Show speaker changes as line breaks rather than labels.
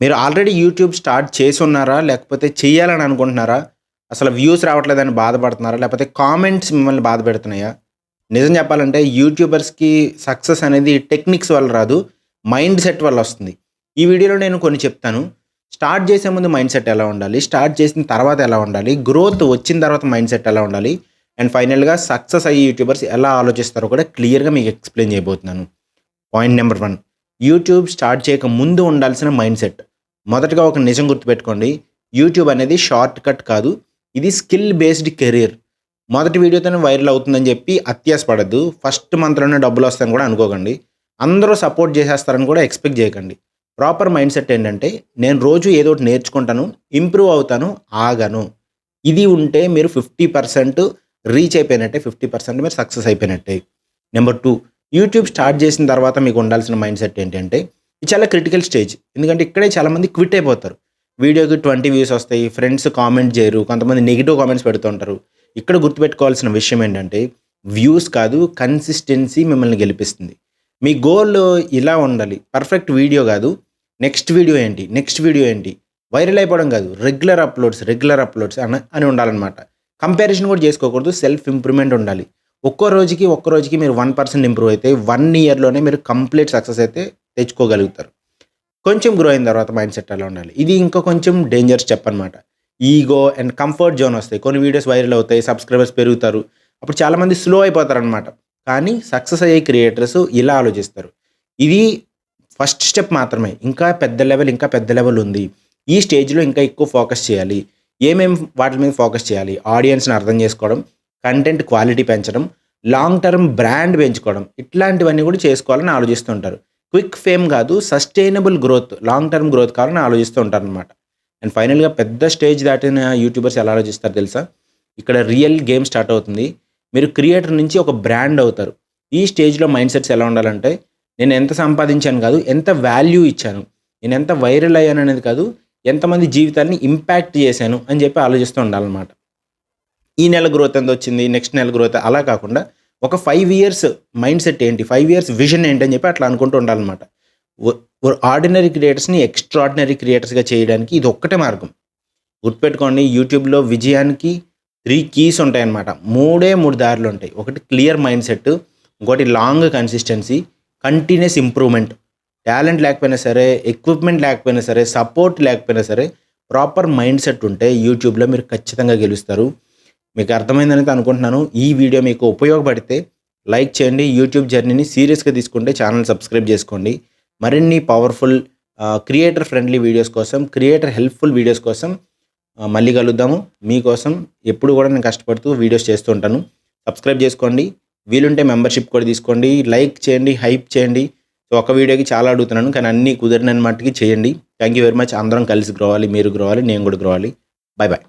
మీరు already YouTube start చేసి ఉన్నారా? లేకపోతే చేయాలని అనుకుంటున్నారా? అసలు వ్యూస్ రావట్లేదని బాధపడుతున్నారా? లేకపోతే కామెంట్స్ మిమ్మల్ని బాధ పెడుతున్నాయా? నిజం చెప్పాలంటే యూట్యూబర్స్‌కి సక్సెస్ అనేది టెక్నిక్స్ వల్ల రాదు. మైండ్ సెట్ వల్ల వస్తుంది. ఈ వీడియోలో నేను కొన్ని చెప్తాను. స్టార్ట్ చేసే ముందు మైండ్ సెట్ ఎలా ఉండాలి? స్టార్ట్ చేసిన తర్వాత ఎలా ఉండాలి? గ్రోత్ వచ్చిన తర్వాత మైండ్ సెట్ ఎలా ఉండాలి? అండ్ ఫైనల్‌గా సక్సెస్ అయ్యే యూట్యూబర్స్ ఎలా ఆలోచిస్తారో కూడా క్లియర్‌గా మీకు ఎక్స్‌ప్లెయిన్ చేయబోతున్నాను. Point number one YouTube start చేయక ముందు ఉండాల్సిన మైండ్ సెట్. మొదటగా ఒక నిజం గుర్తుపెట్టుకోండి. యూట్యూబ్ అనేది షార్ట్ కట్ కాదు. ఇది స్కిల్ బేస్డ్ కెరీర్. మొదటి వీడియోతోనే వైరల్ అవుతుందని చెప్పి అత్యాసపడద్దు ఫస్ట్ మంత్‌లోనే డబ్బులు వస్తాయని కూడా అనుకోకండి. అందరూ సపోర్ట్ చేసేస్తారని కూడా ఎక్స్‌పెక్ట్ చేయకండి. ప్రాపర్ మైండ్ సెట్ ఏంటంటే నేను రోజు ఏదో ఒకటి నేర్చుకుంటాను. ఇంప్రూవ్ అవుతాను. ఆగను. ఇది ఉంటే మీరు 50% రీచ్ అయిపోయినట్టే. 50% మీరు సక్సెస్ అయిపోయినట్టే. నెంబర్ టూ యూట్యూబ్ స్టార్ట్ చేసిన తర్వాత మీకు ఉండాల్సిన మైండ్ సెట్ ఏంటంటే ఇది చాలా క్రిటికల్ స్టేజ్. ఎందుకంటే ఇక్కడే చాలామంది క్విట్ అయిపోతారు. వీడియోకి 20 వ్యూస్ వస్తాయి. ఫ్రెండ్స్ కామెంట్ చేయరు. కొంతమంది నెగిటివ్ కామెంట్స్ పెడుతుంటారు. ఇక్కడ గుర్తుపెట్టుకోవాల్సిన విషయం ఏంటంటే వ్యూస్ కాదు కన్సిస్టెన్సీ మిమ్మల్ని గెలిపిస్తుంది. మీ గోల్ ఇలా ఉండాలి. పర్ఫెక్ట్ వీడియో కాదు. నెక్స్ట్ వీడియో ఏంటి? నెక్స్ట్ వీడియో ఏంటి? వైరల్ అయిపోవడం కాదు. రెగ్యులర్ అప్‌లోడ్స్, రెగ్యులర్ అప్‌లోడ్స్ అని అని ఉండాలన్నమాట. కంపారిజన్ కూడా చేసుకోకూడదు. సెల్ఫ్ ఇంప్రూవ్‌మెంట్ ఉండాలి. ఒక్కో రోజుకి, ఒక్క రోజుకి మీరు వన్ పర్సెంట్ ఇంప్రూవ్ అయితే వన్ ఇయర్‌లోనే మీరు కంప్లీట్ సక్సెస్ అయితే తెచ్చుకోగలుగుతారు. కొంచెం గ్రో అయిన తర్వాత మైండ్ సెట్ అలా ఉండాలి? ఇది ఇంకా కొంచెం డేంజర్ స్టెప్ అనమాట ఈగో అండ్ కంఫర్ట్ జోన్ వస్తాయి. కొన్ని వీడియోస్ వైరల్ అవుతాయి. సబ్స్క్రైబర్స్ పెరుగుతారు. అప్పుడు చాలామంది స్లో అయిపోతారన్నమాట. కానీ సక్సెస్ అయ్యే క్రియేటర్స్ ఇలా ఆలోచిస్తారు. ఇది ఫస్ట్ స్టెప్ మాత్రమే. ఇంకా పెద్ద లెవెల్ ఇంకా పెద్ద లెవెల్ ఉంది. ఈ స్టేజ్‌లో ఇంకా ఎక్కువ ఫోకస్ చేయాలి. ఏమేం వాటి మీద ఫోకస్ చేయాలి? ఆడియన్స్‌ని అర్థం చేసుకోవడం, కంటెంట్ క్వాలిటీ పెంచడం, లాంగ్ టర్మ్ బ్రాండ్ పెంచుకోవడం ఇట్లాంటివన్నీ కూడా చేసుకోవాలని ఆలోచిస్తుంటారు క్విక్ ఫేమ్ కాదు sustainable growth, long term growth కావాలని ఆలోచిస్తూ ఉంటారనమాట అండ్ ఫైనల్‌గా పెద్ద స్టేజ్ దాటిన యూట్యూబర్స్ ఎలా ఆలోచిస్తారు తెలుసా? ఇక్కడ రియల్ గేమ్ స్టార్ట్ అవుతుంది. మీరు క్రియేటర్ నుంచి ఒక బ్రాండ్ అవుతారు. ఈ స్టేజ్‌లో మైండ్ సెట్స్ ఎలా ఉండాలంటే నేను ఎంత సంపాదించాను కాదు. ఎంత వాల్యూ ఇచ్చాను. నేను ఎంత వైరల్ అయ్యాను అనేది కాదు. ఎంతమంది జీవితాన్ని ఇంపాక్ట్ చేశాను అని చెప్పి ఆలోచిస్తూ ఉండాలన్నమాట. ఈ నెల గ్రోత్ ఎంత వచ్చింది? నెక్స్ట్ నెల గ్రోత్ అలా కాకుండా ఒక ఫైవ్ ఇయర్స్ మైండ్ సెట్ ఏంటి? ఫైవ్ ఇయర్స్ విజన్ ఏంటి? అని చెప్పి అట్లా అనుకుంటూ ఉండాలన్నమాట. ఆర్డినరీ క్రియేటర్స్‌ని ఎక్స్ట్రార్డినరీ క్రియేటర్స్‌గా చేయడానికి ఇది ఒక్కటే మార్గం. గుర్తుపెట్టుకోండి యూట్యూబ్‌లో విజయానికి త్రీ కీస్ ఉంటాయన్నమాట. మూడే మూడు దారులు ఉంటాయి. ఒకటి క్లియర్ మైండ్ సెట్, ఇంకోటి long consistency, continuous improvement. Talent లేకపోయినా సరే, ఎక్విప్‌మెంట్ లేకపోయినా సరే, సపోర్ట్ లేకపోయినా సరే ప్రాపర్ మైండ్ సెట్ ఉంటే యూట్యూబ్‌లో మీరు ఖచ్చితంగా గెలుస్తారు. మీకు అర్థమైందని అనుకుంటున్నాను. ఈ వీడియో మీకు ఉపయోగపడితే లైక్ చేయండి. యూట్యూబ్ జర్నీని సీరియస్‌గా తీసుకుంటే ఛానల్ సబ్స్క్రైబ్ చేసుకోండి. మరిన్ని పవర్‌ఫుల్ క్రియేటర్ ఫ్రెండ్లీ వీడియోస్ కోసం, క్రియేటర్ హెల్ప్‌ఫుల్ వీడియోస్ కోసం మళ్ళీ కలుద్దాము. మీకోసం ఎప్పుడు కూడా నేను కష్టపడుతూ వీడియోస్ చేస్తూ ఉంటాను. సబ్స్క్రైబ్ చేసుకోండి. వీలుంటే మెంబర్‌షిప్ కూడా తీసుకోండి. లైక్ చేయండి. హైప్ చేయండి. సో ఒక వీడియోకి చాలా అడుగుతున్నాను. కానీ అన్నీ కుదిరిన మట్టుకి చేయండి. Thank you very much. అందరం కలిసి గ్రోవాలి మీరు గ్రోవాలి నేను కూడా గ్రోవాలి బాయ్ బాయ్